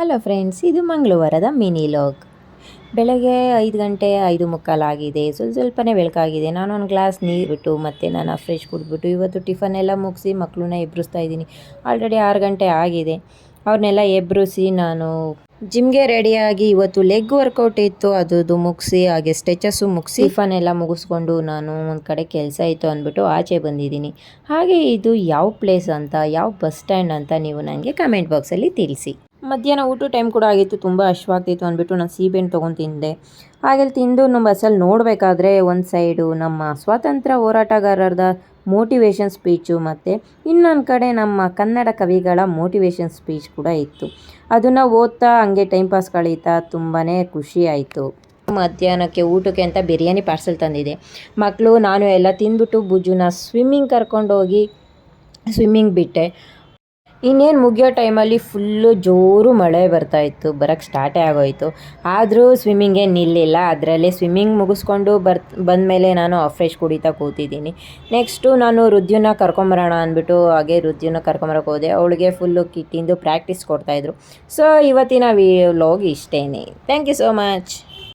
Hello friends ಇದು ಮಂಗಳವಾರದ mini log ಬೆಳಗ್ಗೆ ಐದು ಗಂಟೆ ಐದು ಮುಕ್ಕಾಲಾಗಿದೆ ಸ್ವಲ್ಪ ಸ್ವಲ್ಪನೇ ಬೆಳಕಾಗಿದೆ. ನಾನು ಒಂದು ಗ್ಲಾಸ್ ನೀರು ಬಿಟ್ಟು ಮತ್ತು ನಾನು ಫ್ರೆಶ್ ಕುಡಿದ್ಬಿಟ್ಟು ಇವತ್ತು ಟಿಫನ್ ಎಲ್ಲ ಮುಗಿಸಿ ಮಕ್ಕಳನ್ನ ಎಬ್ಬಿಸ್ತಾ ಇದ್ದೀನಿ. ಆಲ್ರೆಡಿ ಆರು ಗಂಟೆ ಆಗಿದೆ. ಅವ್ರನ್ನೆಲ್ಲ ಎಬ್ಬಿಸಿ ನಾನು ಜಿಮ್ಗೆ ರೆಡಿಯಾಗಿ ಇವತ್ತು ಲೆಗ್ ವರ್ಕೌಟ್ ಇತ್ತು. ಅದು ಮುಗಿಸಿ, ಹಾಗೆ ಸ್ಟೆಚಸ್ಸು ಮುಗಿಸಿ ಟಿಫನ್ ಎಲ್ಲ ಮುಗಿಸ್ಕೊಂಡು ನಾನು ಒಂದು ಕಡೆ ಕೆಲಸ ಇತ್ತು ಅಂದ್ಬಿಟ್ಟು ಆಚೆ ಬಂದಿದ್ದೀನಿ. ಹಾಗೆ ಇದು ಯಾವ ಪ್ಲೇಸ್ ಅಂತ, ಯಾವ ಬಸ್ ಸ್ಟ್ಯಾಂಡ್ ಅಂತ ನೀವು ನನಗೆ ಕಮೆಂಟ್ ಬಾಕ್ಸಲ್ಲಿ ತಿಳಿಸಿ. ಮಧ್ಯಾಹ್ನ ಊಟ ಟೈಮ್ ಕೂಡ ಆಗಿತ್ತು, ತುಂಬ ಹಶ್ವಾಗ್ತಿತ್ತು ಅಂದ್ಬಿಟ್ಟು ನಾನು ಸೀಬೆಹಣ್ಣು ತೊಗೊಂಡು ತಿಂದೆ. ಹಾಗೆ ತಿಂದು ನಮ್ಮ ಬಸ್ಸಲ್ಲಿ ನೋಡಬೇಕಾದ್ರೆ ಒಂದು ಸೈಡು ನಮ್ಮ ಸ್ವಾತಂತ್ರ್ಯ ಹೋರಾಟಗಾರರದ ಮೋಟಿವೇಶನ್ ಸ್ಪೀಚು ಮತ್ತು ಇನ್ನೊಂದು ಕಡೆ ನಮ್ಮ ಕನ್ನಡ ಕವಿಗಳ ಮೋಟಿವೇಶನ್ ಸ್ಪೀಚ್ ಕೂಡ ಇತ್ತು. ಅದನ್ನು ಓದ್ತಾ ಹಂಗೆ ಟೈಮ್ ಪಾಸ್ ಕಳೀತಾ ತುಂಬಾ ಖುಷಿ ಆಯಿತು. ಮಧ್ಯಾಹ್ನಕ್ಕೆ ಊಟಕ್ಕೆ ಅಂತ ಬಿರಿಯಾನಿ ಪಾರ್ಸೆಲ್ ತಂದಿದೆ. ಮಕ್ಕಳು ನಾನು ಎಲ್ಲ ತಿಂದ್ಬಿಟ್ಟು ಬುಜ್ಜುನ ಸ್ವಿಮ್ಮಿಂಗ್ ಕರ್ಕೊಂಡೋಗಿ ಸ್ವಿಮ್ಮಿಂಗ್ ಬಿಟ್ಟೆ. ಇನ್ನೇನು ಮುಗಿಯೋ ಟೈಮಲ್ಲಿ ಫುಲ್ಲು ಜೋರು ಮಳೆ ಬರ್ತಾಯಿತ್ತು ಬರೋಕ್ಕೆ ಸ್ಟಾರ್ಟೇ ಆಗೋಯಿತು. ಆದರೂ ಸ್ವಿಮ್ಮಿಂಗೇ ನಿಲ್ಲಿಲ್ಲ. ಅದರಲ್ಲೇ ಸ್ವಿಮ್ಮಿಂಗ್ ಮುಗಿಸ್ಕೊಂಡು ಬರ್ ಬಂದಮೇಲೆ ನಾನು ಫ್ರೆಶ್ ಕುಡಿತಾ ಕೂತಿದ್ದೀನಿ. ನೆಕ್ಸ್ಟು ನಾನು ರುದ್ಯುನ ಕರ್ಕೊಂಬರೋಣ ಅಂದ್ಬಿಟ್ಟು ಹಾಗೆ ರುದ್ಯುನ ಕರ್ಕೊಂಬರೋಕೆ ಹೋದೆ. ಅವಳಿಗೆ ಫುಲ್ಲು ಕಿಟ್ಟಿಂದು ಪ್ರಾಕ್ಟೀಸ್ ಕೊಡ್ತಾಯಿದ್ರು ಸೊ ಇವತ್ತಿನ ವಿ ವ್ಲಾಗ್ ಇಷ್ಟೇ ಥ್ಯಾಂಕ್ ಯು ಸೋ ಮಚ್